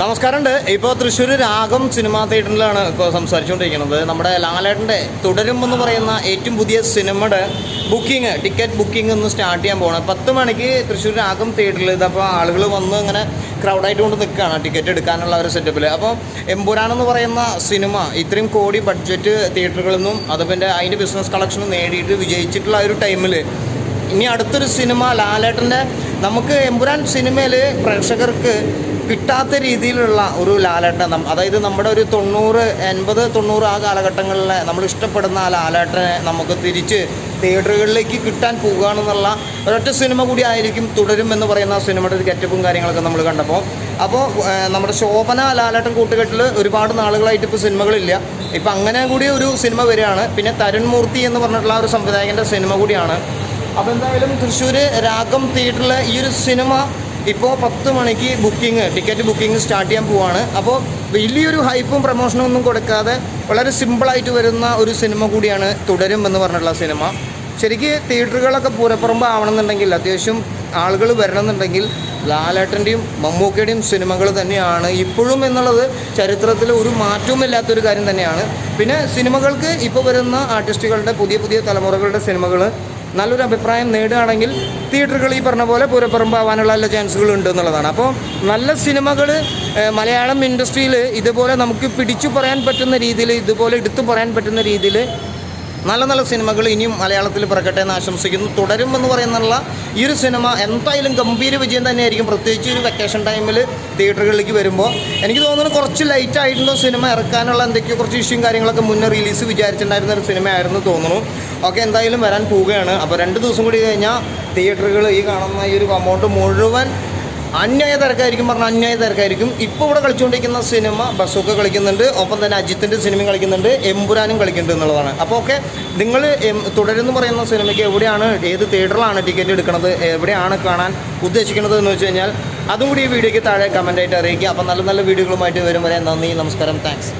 നമസ്കാരമുണ്ട്. ഇപ്പോൾ തൃശ്ശൂർ രാഗം സിനിമാ തിയേറ്ററിലാണ് ഇപ്പോൾ സംസാരിച്ചുകൊണ്ടിരിക്കുന്നത്. നമ്മുടെ ലാലേട്ടന്റെ തുടരും എന്ന് പറയുന്ന ഏറ്റവും പുതിയ സിനിമയുടെ ബുക്കിംഗ് ടിക്കറ്റ് ബുക്കിംഗ് ഒന്ന് സ്റ്റാർട്ട് ചെയ്യാൻ പോകണം പത്ത് മണിക്ക് തൃശ്ശൂർ രാഗം തിയേറ്ററിൽ ഇതപ്പോൾ ആളുകൾ വന്ന് ഇങ്ങനെ ക്രൗഡായിട്ട് കൊണ്ട് നിൽക്കുകയാണ് ടിക്കറ്റ് എടുക്കാനുള്ള ഒരു സെറ്റപ്പിൽ അപ്പോൾ എമ്പുരാൻ എന്ന് പറയുന്ന സിനിമ ഇത്രയും കോടി ബഡ്ജറ്റ് തിയേറ്ററുകളിൽ നിന്നും അതുപോലെ അതിന്റെ ബിസിനസ് കളക്ഷൻ നേടിയിട്ട് വിജയിച്ചിട്ടുള്ള ഒരു ടൈമിൽ ഇനി അടുത്തൊരു സിനിമ ലാലേട്ടന്റെ. നമുക്ക് എമ്പുരാൻ സിനിമയിൽ പ്രേക്ഷകർക്ക് കിട്ടാത്ത രീതിയിലുള്ള ഒരു ലാലേട്ടൻ അതായത് നമ്മുടെ ഒരു തൊണ്ണൂറ് എൺപത് തൊണ്ണൂറ് ആ കാലഘട്ടങ്ങളിൽ നമ്മൾ ഇഷ്ടപ്പെടുന്ന ആ ലാലേട്ടനെ നമുക്ക് തിരിച്ച് തിയേറ്ററുകളിലേക്ക് കിട്ടാൻ പോകുകയാണെന്നുള്ള ഒരൊറ്റ സിനിമ കൂടി ആയിരിക്കും തുടരും എന്ന് പറയുന്ന സിനിമയുടെ ഒരു ഗെറ്റപ്പും കാര്യങ്ങളൊക്കെ നമ്മൾ കണ്ടപ്പോൾ. അപ്പോൾ നമ്മുടെ ശോഭന ലാലേട്ടൻ കൂട്ടുകെട്ടിൽ ഒരുപാട് നാളുകളായിട്ട് ഇപ്പോൾ സിനിമകളില്ല. ഇപ്പം അങ്ങനെ കൂടി ഒരു സിനിമ വരികയാണ്. പിന്നെ തരുൺ മൂർത്തി എന്ന് പറഞ്ഞിട്ടുള്ള ഒരു സംവിധായകന്റെ സിനിമ കൂടിയാണ്. അപ്പോൾ എന്തായാലും തൃശ്ശൂർ രാഗം തിയേറ്ററിൽ ഈ ഒരു സിനിമ ഇപ്പോൾ പത്ത് മണിക്ക് ബുക്കിംഗ് ടിക്കറ്റ് ബുക്കിംഗ് സ്റ്റാർട്ട് ചെയ്യാൻ പോവാണ്. അപ്പോൾ വലിയൊരു ഹൈപ്പും പ്രൊമോഷനും ഒന്നും കൊടുക്കാതെ വളരെ സിമ്പിളായിട്ട് വരുന്ന ഒരു സിനിമ കൂടിയാണ് തുടരും എന്ന് പറഞ്ഞിട്ടുള്ള സിനിമ. ശരിക്ക് തിയേറ്ററുകളൊക്കെ പൂരപ്പുറമ്പ് ആവണമെന്നുണ്ടെങ്കിൽ അത്യാവശ്യം ആളുകൾ വരണമെന്നുണ്ടെങ്കിൽ ലാലേട്ടന്റെയും മമ്മൂക്കയുടെയും സിനിമകൾ തന്നെയാണ്. ഇപ്പോഴും എന്നുള്ളത് ചരിത്രത്തിൽ ഒരു മാറ്റവും ഇല്ലാത്തൊരു കാര്യം തന്നെയാണ്. പിന്നെ സിനിമകൾക്ക് ഇപ്പോൾ വരുന്ന ആർട്ടിസ്റ്റുകളുടെ പുതിയ പുതിയ തലമുറകളുടെ സിനിമകൾ നല്ലൊരു അഭിപ്രായം നേടുകയാണെങ്കിൽ തിയേറ്ററുകൾ ഈ പറഞ്ഞ പോലെ പൂരപ്പുറമ്പാവാനുള്ള എല്ലാ ചാൻസുകളും ഉണ്ട് എന്നുള്ളതാണ്. അപ്പോൾ നല്ല സിനിമകൾ മലയാളം ഇൻഡസ്ട്രിയിൽ ഇതുപോലെ നമുക്ക് പിടിച്ചു പറയാൻ പറ്റുന്ന രീതിയിൽ ഇതുപോലെ എടുത്തു പറയാൻ പറ്റുന്ന രീതിയിൽ നല്ല നല്ല സിനിമകൾ ഇനിയും മലയാളത്തിൽ പിറക്കട്ടെ എന്ന് ആശംസിക്കുന്നു. തുടരും എന്ന് പറയുന്നുള്ള ഈ ഒരു സിനിമ എന്തായാലും ഗംഭീര വിജയം തന്നെയായിരിക്കും. പ്രത്യേകിച്ച് ഒരു വെക്കേഷൻ ടൈമിൽ തിയേറ്ററുകളിലേക്ക് വരുമ്പോൾ എനിക്ക് തോന്നുന്നു കുറച്ച് ലൈറ്റ് ആയിട്ടുള്ള സിനിമ ഇറക്കാനുള്ള എന്തൊക്കെയോ കുറച്ച് ഇഷ്യൂയും കാര്യങ്ങളൊക്കെ മുന്നേ റിലീസ് വിചാരിച്ചിട്ടുണ്ടായിരുന്ന ഒരു സിനിമയായിരുന്നു തോന്നുന്നു. ഓക്കെ എന്തായാലും വരാൻ പോവുകയാണ്. അപ്പോൾ രണ്ട് ദിവസം കൂടി കഴിഞ്ഞാൽ തിയേറ്ററുകൾ ഈ കാണുന്ന ഈ ഒരു അമൗണ്ട് മുഴുവൻ അന്യായ തിരക്കായിരിക്കും പറഞ്ഞാൽ അന്യായ തിരക്കായിരിക്കും. ഇപ്പോൾ ഇവിടെ കളിച്ചുകൊണ്ടിരിക്കുന്ന സിനിമ ബസൊക്കെ കളിക്കുന്നുണ്ട്. ഒപ്പം തന്നെ അജിത്തിന്റെ സിനിമയും കളിക്കുന്നുണ്ട്. എമ്പുരാനും കളിക്കുന്നുണ്ട് എന്നുള്ളതാണ്. അപ്പോൾ ഓക്കെ നിങ്ങൾ തുടരുന്നു പറയുന്ന സിനിമയ്ക്ക് എവിടെയാണ് ഏത് തിയേറ്ററിലാണ് ടിക്കറ്റ് എടുക്കുന്നത് എവിടെയാണ് കാണാൻ ഉദ്ദേശിക്കുന്നത് എന്ന് വെച്ച് കഴിഞ്ഞാൽ അതും കൂടി ഈ വീഡിയോയ്ക്ക് താഴെ കമന്റായിട്ട് അറിയിക്കുക. അപ്പോൾ നല്ല നല്ല വീഡിയോകളുമായിട്ട് വരും വരെ നന്ദി നമസ്കാരം താങ്ക്സ്